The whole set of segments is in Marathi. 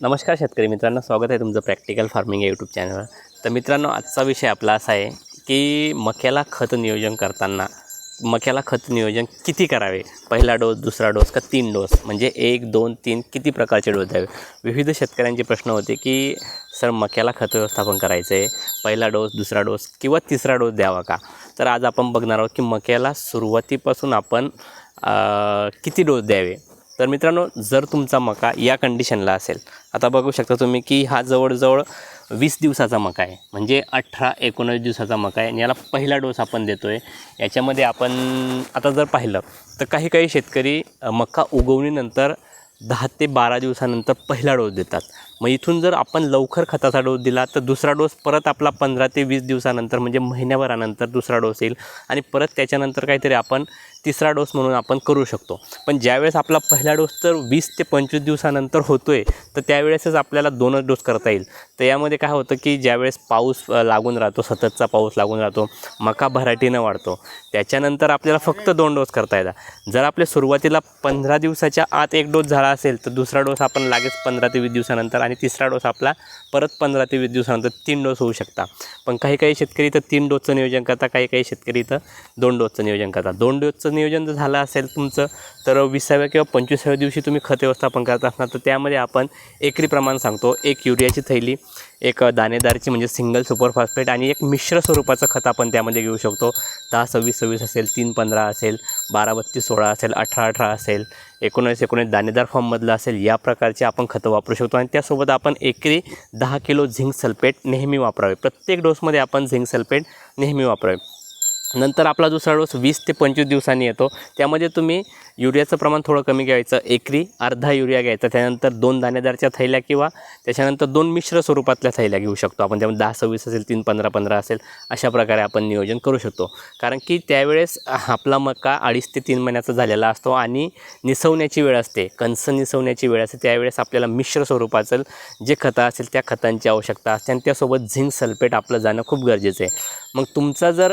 नमस्कार शेतकरी मित्रांनो स्वागत आहे तुमचं प्रॅक्टिकल फार्मिंग या यूट्यूब चॅनलवर तर मित्रांनो आजचा विषय आपला असा आहे की मक्याला खत नियोजन करताना मक्याला खत नियोजन किती करावे? पहिला डोस दुसरा डोस का तीन डोस म्हणजे एक दोन तीन किती प्रकारचे डोस द्यावे? विविध शेतकऱ्यांचे प्रश्न होते की सर मक्याला खत व्यवस्थापन करायचं आहे पहिला डोस दुसरा डोस किंवा तिसरा डोस द्यावा का? तर आज आपण बघणार आहोत की मक्याला सुरुवातीपासून आपण किती डोस द्यावे? तर मित्रांनो जर तुमचा मका या कंडिशनला असेल आता बघू शकता तुम्ही की हा जवळजवळ वीस दिवसाचा मका आहे. म्हणजे अठरा एकोणीस दिवसाचा मका आहे. आणि याला पहिला डोस आपण देतो आहे याच्यामध्ये आपण आता जर पाहिलं तर काही काही शेतकरी मका उगवणीनंतर दहा ते बारा दिवसानंतर पहिला डोस देतात. मग इथून जर आपण लवकर खताचा डोस दिला तर दुसरा डोस परत आपला पंधरा ते वीस दिवसानंतर म्हणजे महिन्याभरानंतर दुसरा डोस येईल. आणि परत त्याच्यानंतर काहीतरी आपण तिसरा डोस म्हणून आपण करू शकतो. पण ज्यावेळेस आपला पहिला डोस तर वीस ते पंचवीस दिवसानंतर होतो आहे तर त्यावेळेसच आपल्याला दोनच डोस करता येईल. तर यामध्ये काय होतं की ज्यावेळेस पाऊस लागून राहतो सततचा पाऊस लागून राहतो मका भराटीनं वाढतो त्याच्यानंतर आपल्याला फक्त दोन डोस करता येतात. जर आपल्या सुरुवातीला पंधरा दिवसाच्या आत एक डोस झाला असेल तर दुसरा डोस आपण लागेच पंधरा ते वीस दिवसानंतर आणि तिसरा डोस आपला परत पंधरा ते वीस दिवसानंतर तीन डोस होऊ शकता. पण काही काही शेतकरी इथं तीन डोसचं नियोजन करतात काही काही शेतकरी इथं दोन डोसचं नियोजन करतात. दोन डोसचं नियोजन जर झालं असेल तुमचं तर विसाव्या किंवा पंचवीसाव्या दिवशी तुम्ही खत व्यवस्थापन करत असणार. तर त्यामध्ये आपण एकरी प्रमाण सांगतो. एक युरियाची थैली एक दाणेदारची म्हणजे सिंगल सुपर फॉस्फेट आणि एक मिश्र स्वरूपाचं खत आपण त्यामध्ये घेऊ शकतो. दहा सव्वीस सव्वीस असेल तीन पंधरा असेल बारा बत्तीस सोळा असेल अठरा अठरा असेल एकोणीस एकोणीस दाणेदार फॉर्ममधलं असेल या प्रकारचे आपण खतं वापरू शकतो. आणि त्यासोबत आपण एकरी दहा किलो झिंक सल्फेट नेहमी वापरावे. प्रत्येक डोसमध्ये आपण झिंक सल्फेट नेहमी वापरावे. नंतर आपला दुसरा डोस वीस ते पंचवीस दिवसांनी येतो. त्यामध्ये तुम्ही युरियाचं प्रमाण थोडं कमी घ्यायचं. एकरी अर्धा युरिया घ्यायचा. त्यानंतर दोन दाणेदारच्या थैल्या किंवा त्याच्यानंतर दोन मिश्र स्वरूपातल्या थैल्या घेऊ शकतो. आपण त्यामध्ये दहा सव्वीस असेल तीन पंधरा पंधरा असेल अशा प्रकारे आपण नियोजन करू शकतो. कारण की त्यावेळेस आपला मका अडीच ते तीन महिन्याचा झालेला असतो आणि निसवण्याची वेळ असते. कणसं निसवण्याची वेळ असते. त्यावेळेस आपल्याला मिश्र स्वरूपाचं जे खतं असेल त्या खतांची आवश्यकता असते आणि त्यासोबत झिंक सल्फेट आपलं जाणं खूप गरजेचं आहे. मग तुमचा जर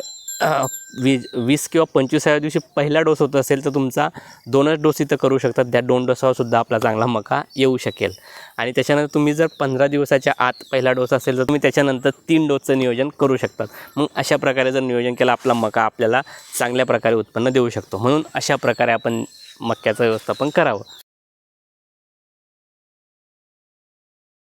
वीज वीस किंवा पंचवीसाव्या दिवशी पहिला डोस होत असेल तर तुमचा दोनच डोस इथं करू शकतात. त्या दोन डोसावरसुद्धा आपला चांगला मका येऊ शकेल. आणि त्याच्यानंतर तुम्ही जर पंधरा दिवसाच्या आत पहिला डोस असेल तर तुम्ही त्याच्यानंतर तीन डोसचं नियोजन करू शकतात. मग अशा प्रकारे जर नियोजन केलं आपला मका आपल्याला चांगल्या प्रकारे उत्पन्न देऊ शकतो. म्हणून अशा प्रकारे आपण मक्याचं व्यवस्थापन करावं.